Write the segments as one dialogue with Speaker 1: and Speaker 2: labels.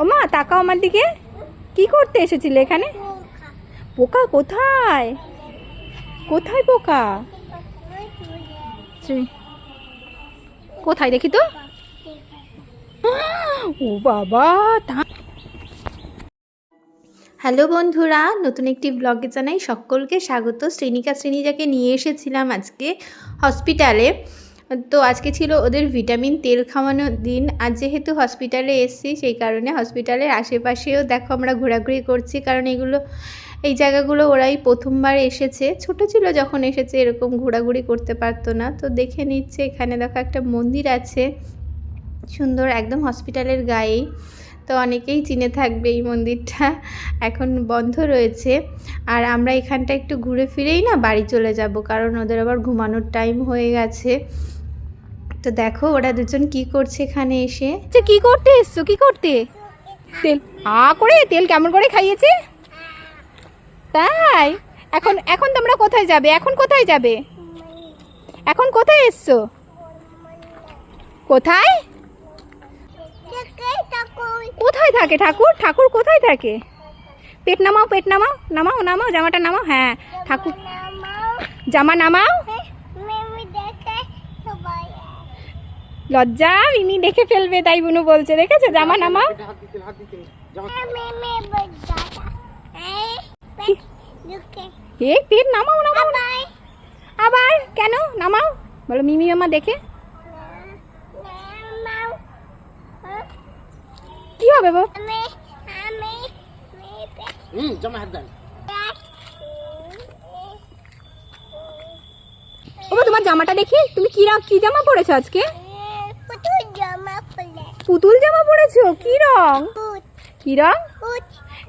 Speaker 1: ও মা, তাকাও আমার দিকে। কি করতে এসেছিলে এখানে? পোকা কোথায়? কোথায় পোকা? কোথায় দেখি তো? ও বাবা, তা হ্যালো বন্ধুরা, নতুন একটি ব্লগে জানাই সকলকে স্বাগত। শ্রেণিকা শ্রেণীজাকে নিয়ে এসেছিলাম আজকে হসপিটালে তো আজকে ছিল ওদের ভিটামিন তেল খাওয়ানোর দিন। আর যেহেতু হসপিটালে এসেছি, সেই কারণে হসপিটালের আশেপাশেও দেখো আমরা ঘোরাঘুরি করছি, কারণ এগুলো, এই জায়গাগুলো ওরাই প্রথমবার এসেছে। ছোট ছিল যখন এসেছে, এরকম ঘোরাঘুরি করতে পারতো না। তো দেখে নিচ্ছে, এখানে দেখো একটা মন্দির আছে, সুন্দর একদম হসপিটালের গায়েই। তো অনেকেই চিনে থাকবে এই মন্দিরটা, এখন বন্ধ রয়েছে। আর আমরা এখানটা একটু ঘুরে ফিরেই না বাড়ি চলে যাব, কারণ ওদের আবার ঘুমানোর টাইম হয়ে গেছে। তো দেখো ওরা দুজন কি করছে এখানে এসে। আচ্ছা কি করতে এসছো? কি করতে? তেল, আ করে তেল কেমন করে খাইয়েছে? তাই? এখন এখন তোমরা কোথায় যাবে? এখন কোথায় যাবে? এখন কোথায় এসছো? কোথায়? কোথায় থাকে ঠাকুর? ঠাকুর কোথায় থাকে? পেট নামাও পেট নামাও নামাও নামাও, জামাটা নামাও হ্যাঁ ঠাকুর জামা নামাও। লজ্জা মিমি দেখে ফেলবে তাই বুনু বলছে দেখেছ? জামা নামাও এ পেট নামাও নামাও। আবার? কেন? নামাও। বলো মিমি মামা দেখে। কি হবে ওবা তোমার জামাটা দেখি। তুমি কি কি জামা পরেছো আজকে? পুতুল জামা পরেছো কি রং? কি রং?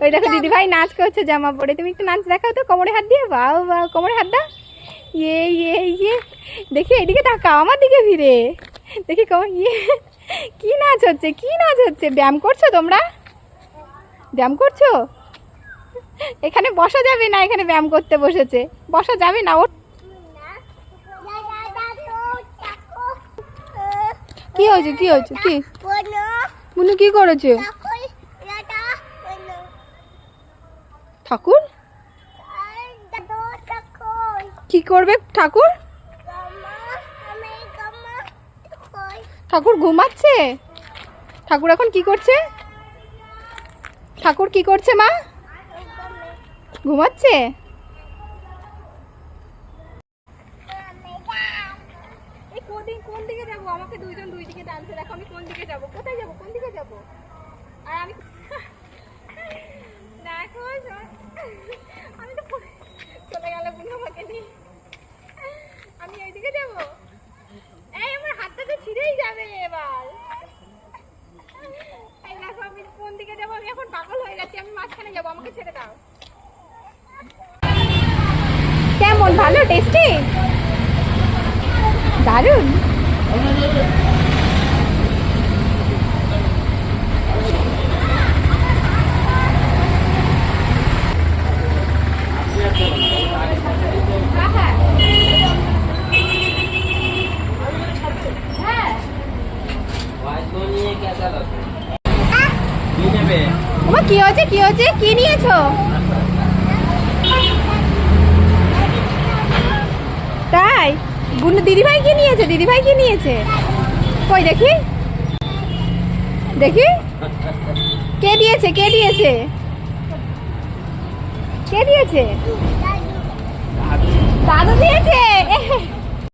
Speaker 1: ওই দেখো দিদি ভাই নাচ করছে জামা পরে। তুমি একটু নাচ দেখাও তো, কোমরে হাত দিয়ে। বাউ বাউ কোমরে হাত দাও। ইয়ে ইয়ে ইয়ে। দেখি এদিকে তাকাও, আমার দিকে ফিরে। দেখি কোমর ইয়ে। কি নাচ হচ্ছে, কি নাচ হচ্ছে? ব্যায়াম করছ তোমরা? ব্যায়াম করছ? এখানে বসা যাবে না, এখানে ব্যায়াম করতে বসেছে। বসা যাবে না ওর কি হয়েছে? কি হয়েছে? কি? বুনু কি করেছে? ঠাকুর কি করবে ঠাকুর? ঠাকুর ঘুমাচ্ছে? ঠাকুর এখন কি করছে? ঠাকুর কি করছে মা? ঘুমাচ্ছে এই কোন দিকে কোন দিকে যাব আমাকে দুইজন দুই দিকে টানছে। দেখো, আমি কোন দিকে যাব? কোথায় যাব? কোন দিকে যাব? আর আমি দেখো আমি তো চলে গেল বুনো আমাকে নিয়ে। আমি এইদিকে যাব? এই, আমার হাতটা তো ছিঁড়েই যাবে এবার। দেখো, আমি কোন দিকে যাব? আমি এখন পাগল হয়ে গেছি। আমি মাঝখানে যাব। আমাকে ছেড়ে দাও। কেমন? ভালো? টেস্টি? দারুণ?
Speaker 2: কি
Speaker 1: হয়েছে কি হয়েছে? কি নিয়েছো? তাই? বুনু, দিদিভাই কি নিয়েছে? দিদিভাই কি নিয়েছে? কই দেখি? দেখি? কে দিয়েছে? কে দিয়েছে? কে দিয়েছে? দাদু দিয়েছে।